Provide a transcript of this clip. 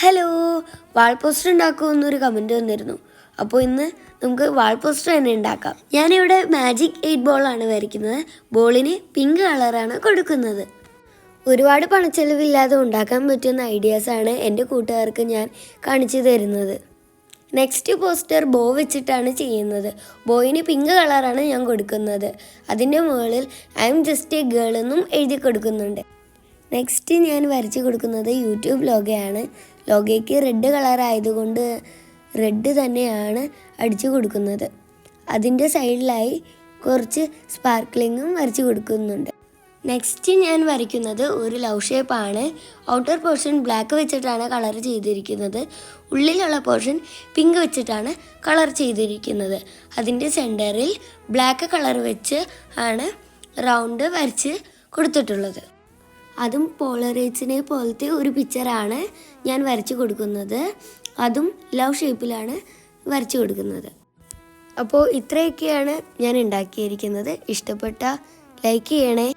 Hello wall poster ഉണ്ടാക്കുമോ എന്നൊരു comment വന്നിരുന്നു. അപ്പോൾ ഇന്ന് നമുക്ക് വാൾ പോസ്റ്റർ തന്നെ ഉണ്ടാക്കാം. ഞാനിവിടെ മാജിക് എയ്റ്റ് ബോളാണ് വരയ്ക്കുന്നത്. ബോളിന് പിങ്ക് കളറാണ് കൊടുക്കുന്നത്. ഒരുപാട് പണച്ചെലവില്ലാതെ ഉണ്ടാക്കാൻ പറ്റുന്ന ഐഡിയാസാണ് എന്റെ കൂട്ടുകാർക്ക് ഞാൻ കാണിച്ചു തരുന്നത്. നെക്സ്റ്റ് പോസ്റ്റർ ബോ വെച്ചിട്ടാണ് ചെയ്യുന്നത്. ബോയിന് പിങ്ക് കളറാണ് ഞാൻ കൊടുക്കുന്നത്. അതിന്റെ മുകളിൽ I M just a girl എന്നും എഴുതി കൊടുക്കുന്നുണ്ട്. നെക്സ്റ്റ് ഞാൻ വരച്ച് കൊടുക്കുന്നത് യൂട്യൂബ് ലോഗയാണ് ലോഗയ്ക്ക് റെഡ് കളർ ആയതുകൊണ്ട് റെഡ് തന്നെയാണ് അടിച്ചു കൊടുക്കുന്നത്. അതിന്റെ സൈഡിലായി കുറച്ച് സ്പാർക്ലിങ്ങും വരച്ച് കൊടുക്കുന്നുണ്ട്. നെക്സ്റ്റ് ഞാൻ വരയ്ക്കുന്നത് ഒരു ലവ് ഷേപ്പാണ് ഔട്ടർ പോർഷൻ ബ്ലാക്ക് വെച്ചിട്ടാണ് കളർ ചെയ്തിരിക്കുന്നത്. ഉള്ളിലുള്ള പോർഷൻ പിങ്ക് വെച്ചിട്ടാണ് കളർ ചെയ്തിരിക്കുന്നത്. അതിന്റെ സെന്ററിൽ ബ്ലാക്ക് കളർ വെച്ച് ആണ് റൗണ്ട് വരച്ച് കൊടുത്തിട്ടുള്ളത്. അതും പോളറേറ്റ്സിനെ പോലത്തെ ഒരു പിക്ചറാണ് ഞാൻ വരച്ചു കൊടുക്കുന്നത്. അതും ലവ് ഷേപ്പിലാണ് വരച്ചു കൊടുക്കുന്നത്. അപ്പോൾ ഇത്രയൊക്കെയാണ് ഞാൻ ഉണ്ടാക്കിയിരിക്കുന്നത്. ഇഷ്ടപ്പെട്ട ലൈക്ക് ചെയ്യണേ.